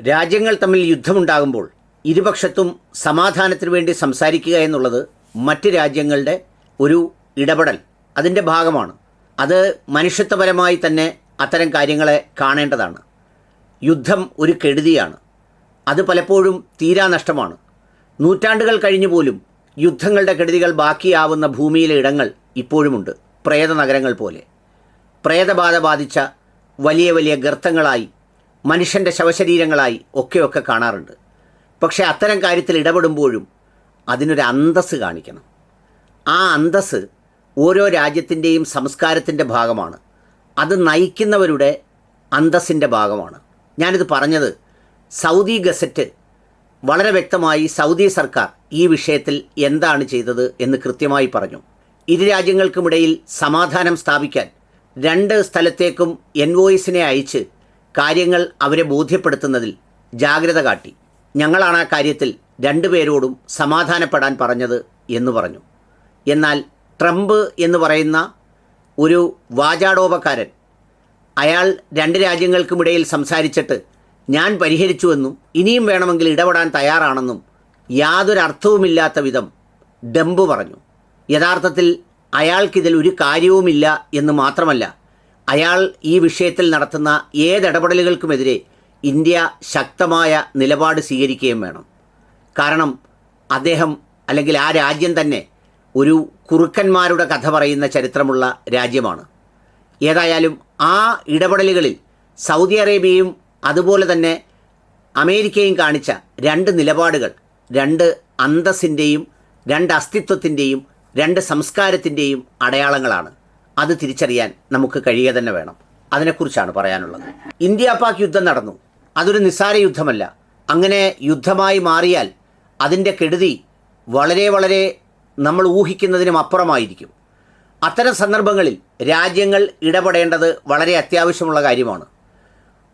രാജ്യങ്ങൾ തമ്മിൽ യുദ്ധമുണ്ടാകുമ്പോൾ ഇരുപക്ഷത്തും സമാധാനത്തിനു വേണ്ടി സംസാരിക്കുക എന്നുള്ളത് മറ്റ് രാജ്യങ്ങളുടെ ഒരു ഇടപെടൽ. അതിന്റെ ഭാഗമാണ്. അത് മനുഷ്യത്വപരമായി തന്നെ അത്തരം കാര്യങ്ങളെ കാണേണ്ടതാണ്. യുദ്ധം ഒരു കെടുതിയാണ്. അത് പലപ്പോഴും തീരാനഷ്ടമാണ് നൂറ്റാണ്ടുകൾ കഴിഞ്ഞു പോലും യുദ്ധങ്ങളുടെ കെടുതികൾ ബാക്കിയാവുന്ന ഭൂമിയിലെ ഇടങ്ങൾ ഇപ്പോഴുമുണ്ട്. പ്രേത നഗരങ്ങൾ പോലെ. പ്രേതബാധ ബാധിച്ച വലിയ വലിയ ഗർത്തങ്ങളായി മനുഷ്യന്റെ ശവശരീരങ്ങളായി ഒക്കെയൊക്കെ കാണാറുണ്ട്. പക്ഷേ അത്തരം കാര്യത്തിൽ ഇടപെടുമ്പോഴും അതിനൊരു അന്തസ്സ് കാണിക്കണം. ആ അന്തസ്സ് ഓരോ രാജ്യത്തിന്റെയും സംസ്കാരത്തിന്റെ ഭാഗമാണ്. അത് നയിക്കുന്നവരുടെ അന്തസ്സിന്റെ ഭാഗമാണ്. ഞാനിത് പറഞ്ഞത് സൗദി ഗസറ്റ് വളരെ വ്യക്തമായി സൗദി സർക്കാർ ഈ വിഷയത്തിൽ എന്താണ് ചെയ്തത് എന്ന് കൃത്യമായി പറഞ്ഞു. ഇരു രാജ്യങ്ങൾക്കുമിടയിൽ സമാധാനം സ്ഥാപിക്കാൻ രണ്ട് സ്ഥലത്തേക്കും എൻവോയിസിനെ അയച്ച് കാര്യങ്ങൾ അവരെ ബോധ്യപ്പെടുത്തുന്നതിൽ ജാഗ്രത കാട്ടി. ഞങ്ങളാണ് ആ കാര്യത്തിൽ രണ്ടുപേരോടും സമാധാനപ്പെടാൻ പറഞ്ഞത് എന്ന് പറഞ്ഞു. എന്നാൽ ട്രംപ് എന്ന് പറയുന്ന ഒരു വാചാടോപക്കാരൻ അയാൾ രണ്ട് രാജ്യങ്ങൾക്കുമിടയിൽ സംസാരിച്ചിട്ട് ഞാൻ പരിഹരിച്ചുവെന്നും ഇനിയും വേണമെങ്കിൽ ഇടപെടാൻ തയ്യാറാണെന്നും യാതൊരു അർത്ഥവുമില്ലാത്ത വിധം ഡംബ് പറഞ്ഞു. യഥാർത്ഥത്തിൽ അയാൾക്കിതിൽ ഒരു കാര്യവുമില്ല എന്ന് മാത്രമല്ല അയാൾ ഈ വിഷയത്തിൽ നടത്തുന്ന ഏതിടപെടലുകൾക്കുമെതിരെ ഇന്ത്യ ശക്തമായ നിലപാട് സ്വീകരിക്കുകയും വേണം. കാരണം അദ്ദേഹം അല്ലെങ്കിൽ ആ രാജ്യം തന്നെ ഒരു കുറുക്കന്മാരുടെ കഥ പറയുന്ന ചരിത്രമുള്ള രാജ്യമാണ്. ഏതായാലും ആ ഇടപെടലുകളിൽ സൗദി അറേബ്യയും അതുപോലെ തന്നെ അമേരിക്കയും കാണിച്ച രണ്ട് നിലപാടുകൾ രണ്ട് അന്തസ്സിന്റെയും രണ്ട് അസ്തിത്വത്തിന്റെയും രണ്ട് സംസ്കാരത്തിന്റെയും അടയാളങ്ങളാണ്. അത് തിരിച്ചറിയാൻ നമുക്ക് കഴിയുക തന്നെ വേണം. അതിനെക്കുറിച്ചാണ് പറയാനുള്ളത്. ഇന്ത്യ പാക് യുദ്ധം നടന്നു. അതൊരു നിസ്സാര യുദ്ധമല്ല. അങ്ങനെ യുദ്ധമായി മാറിയാൽ അതിന്റെ കെടുതി വളരെ വളരെ നമ്മൾ ഊഹിക്കുന്നതിനും അപ്പുറമായിരിക്കും. അത്തരം സന്ദർഭങ്ങളിൽ രാജ്യങ്ങൾ ഇടപെടേണ്ടത് വളരെ അത്യാവശ്യമുള്ള കാര്യമാണ്.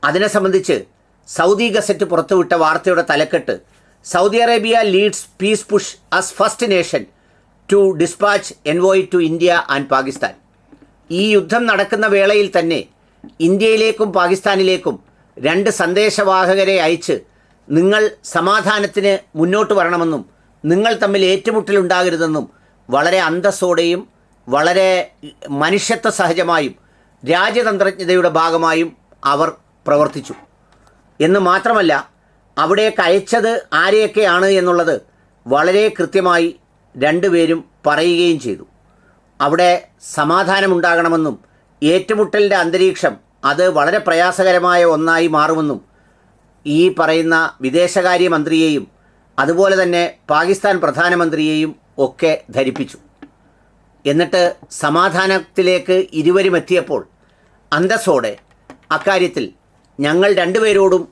അതിനെ സംബന്ധിച്ച് സൗദി ഗസറ്റ് പുറത്തുവിട്ട വാർത്തയുടെ തലക്കെട്ട് Saudi Arabia leads peace push as first nation to dispatch envoy to India and Pakistan. ഈ യുദ്ധം നടക്കുന്ന വേളയിൽ തന്നെ ഇന്ത്യയിലേക്കും പാകിസ്ഥാനിലേക്കും രണ്ട് സന്ദേശവാഹകരെ അയച്ച് നിങ്ങൾ സമാധാനത്തിന് മുന്നോട്ട് വരണമെന്നും നിങ്ങൾ തമ്മിൽ ഏറ്റുമുട്ടലുണ്ടാകരുതെന്നും വളരെ അന്തസ്സോടെയും വളരെ മനുഷ്യത്വ സഹജമായും രാജ്യതന്ത്രജ്ഞതയുടെ ഭാഗമായും അവർ പ്രവർത്തിച്ചു. എന്ന് മാത്രമല്ല അവിടേക്ക് അയച്ചത് ആരെയൊക്കെയാണ് എന്നുള്ളത് വളരെ കൃത്യമായി രണ്ടുപേരും പറയുകയും ചെയ്തു. അവിടെ സമാധാനമുണ്ടാകണമെന്നും ഏറ്റുമുട്ടലിന്റെ അന്തരീക്ഷം അത് വളരെ പ്രയാസകരമായ ഒന്നായി മാറുമെന്നും ഈ പറയുന്ന വിദേശകാര്യമന്ത്രിയെയും അതുപോലെ തന്നെ പാകിസ്ഥാൻ പ്രധാനമന്ത്രിയെയും ഒക്കെ ധരിപ്പിച്ചു. എന്നിട്ട് സമാധാനത്തിലേക്ക് ഇരുവരും എത്തിയപ്പോൾ അന്തസ്സോടെ അക്കാര്യത്തിൽ ഞങ്ങൾ രണ്ടുപേരോടും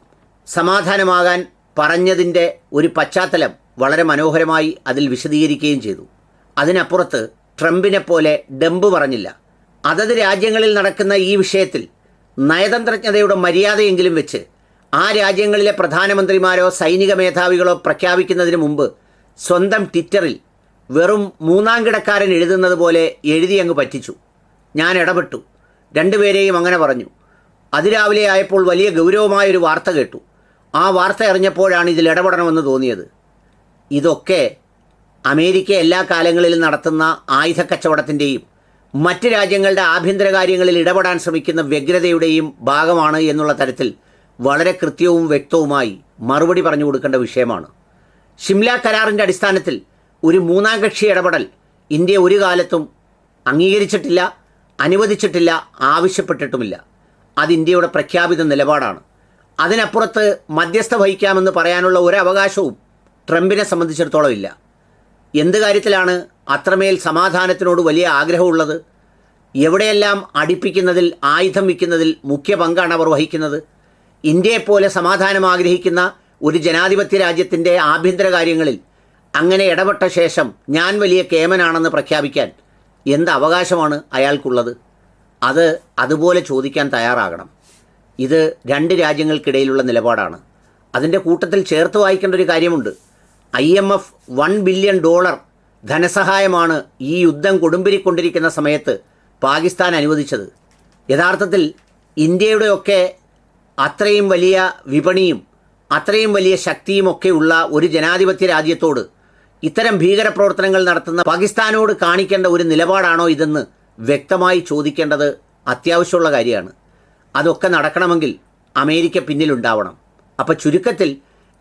സമാധാനമാകാൻ പറഞ്ഞതിന്റെ ഒരു പശ്ചാത്തലം വളരെ മനോഹരമായി അതിൽ വിശദീകരിക്കുകയും ചെയ്തു. അതിനപ്പുറത്ത് ട്രംപിനെ പോലെ ഡംബ് പറഞ്ഞില്ല. അതത് രാജ്യങ്ങളിൽ നടക്കുന്ന ഈ വിഷയത്തിൽ നയതന്ത്രജ്ഞതയുടെ മര്യാദയെങ്കിലും വെച്ച് ആ രാജ്യങ്ങളിലെ പ്രധാനമന്ത്രിമാരോ സൈനിക മേധാവികളോ പ്രഖ്യാപിക്കുന്നതിന് മുമ്പ് സ്വന്തം ട്വിറ്ററിൽ വെറും മൂന്നാം കിടക്കാരൻ എഴുതുന്നത് പോലെ എഴുതി അങ്ങ് പറ്റിച്ചു. ഞാൻ ഇടപെട്ടു. രണ്ടുപേരെയും അങ്ങനെ പറഞ്ഞു. അതിരാവിലെ ആയപ്പോൾ വലിയ ഗൗരവമായൊരു വാർത്ത കേട്ടു. ആ വാർത്ത അറിഞ്ഞപ്പോഴാണ് ഇതിൽ ഇടപെടണമെന്ന് തോന്നിയത്. ഇതൊക്കെ അമേരിക്ക എല്ലാ കാലങ്ങളിലും നടത്തുന്ന ആയുധ കച്ചവടത്തിന്റെയും മറ്റ് രാജ്യങ്ങളുടെ ആഭ്യന്തര കാര്യങ്ങളിൽ ഇടപെടാൻ ശ്രമിക്കുന്ന വ്യഗ്രതയുടെയും ഭാഗമാണ് എന്നുള്ള തരത്തിൽ വളരെ കൃത്യവും വ്യക്തവുമായി മറുപടി പറഞ്ഞു കൊടുക്കേണ്ട വിഷയമാണ്. ഷിംല കരാറിന്റെ അടിസ്ഥാനത്തിൽ ഒരു മൂന്നാം കക്ഷി ഇടപെടൽ ഇന്ത്യ ഒരു കാലത്തും അംഗീകരിച്ചിട്ടില്ല അനുവദിച്ചിട്ടില്ല ആവശ്യപ്പെട്ടിട്ടുമില്ല. അത് ഇന്ത്യയുടെ പ്രഖ്യാപിത നിലപാടാണ്. അതിനപ്പുറത്ത് മധ്യസ്ഥ വഹിക്കാമെന്ന് പറയാനുള്ള ഒരു ട്രംപിനെ സംബന്ധിച്ചിടത്തോളം ഇല്ല. എന്ത് കാര്യത്തിലാണ് അത്രമേൽ സമാധാനത്തിനോട് വലിയ ആഗ്രഹമുള്ളത്? എവിടെയെല്ലാം അടിപ്പിക്കുന്നതിൽ ആയുധം വയ്ക്കുന്നതിൽ മുഖ്യ പങ്കാണ് അവർ വഹിക്കുന്നത്? ഇന്ത്യയെപ്പോലെ സമാധാനം ആഗ്രഹിക്കുന്ന ഒരു ജനാധിപത്യ രാജ്യത്തിന്റെ ആഭ്യന്തര കാര്യങ്ങളിൽ അങ്ങനെ ഇടപെട്ട ശേഷം ഞാൻ വലിയ കേമനാണെന്ന് പ്രഖ്യാപിക്കാൻ എന്ത് അവകാശമാണ് അയാൾക്കുള്ളത്? അത് അതുപോലെ ചോദിക്കാൻ തയ്യാറാകണം. ഇത് രണ്ട് രാജ്യങ്ങൾക്കിടയിലുള്ള നിലപാടാണ്. അതിന്റെ കൂട്ടത്തിൽ ചേർത്ത് വായിക്കേണ്ട ഒരു കാര്യമുണ്ട്. I M F one billion dollar ധനസഹായമാണ് ഈ യുദ്ധം കൊടുമ്പിരിക്കൊണ്ടിരിക്കുന്ന സമയത്ത് പാകിസ്ഥാൻ അനുവദിച്ചത്. യഥാർത്ഥത്തിൽ ഇന്ത്യയുടെയൊക്കെ അത്രയും വലിയ വിപണിയും അത്രയും വലിയ ശക്തിയുമൊക്കെ ഉള്ള ഒരു ജനാധിപത്യ രാജ്യത്തോട് ഇത്തരം ഭീകരപ്രവർത്തനങ്ങൾ നടത്തുന്ന പാകിസ്ഥാനോട് കാണിക്കേണ്ട ഒരു നിലപാടാണോ ഇതെന്ന് വ്യക്തമായി ചോദിക്കേണ്ടത് അത്യാവശ്യമുള്ള കാര്യമാണ്. അതൊക്കെ നടക്കണമെങ്കിൽ അമേരിക്ക പിന്നിലുണ്ടാവണം. അപ്പോൾ ചുരുക്കത്തിൽ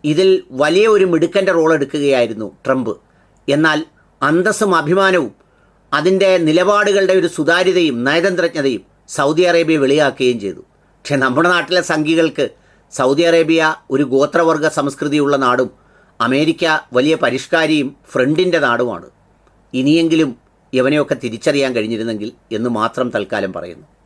ഇതിൽ വലിയ ഒരു മിടുക്കന്റെ റോൾ എടുക്കുകയായിരുന്നു ട്രംപ്. എന്നാൽ അന്തസ്സും അഭിമാനവും അതിന്റെ നിലപാടുകളുടെ ഒരു സുതാര്യതയും നയതന്ത്രജ്ഞതയും സൗദി അറേബ്യ വെളിയാക്കുകയും ചെയ്തു. പക്ഷെ നമ്മുടെ നാട്ടിലെ സംഘികൾക്ക് സൗദി അറേബ്യ ഒരു ഗോത്രവർഗ സംസ്കൃതിയുള്ള നാടും അമേരിക്ക വലിയ പരിഷ്കാരിയും ഫ്രണ്ടിന്റെ നാടുമാണ്. ഇനിയെങ്കിലും ഇവനെയൊക്കെ തിരിച്ചറിയാൻ കഴിഞ്ഞിരുന്നെങ്കിൽ എന്ന് മാത്രം തൽക്കാലം പറയുന്നു.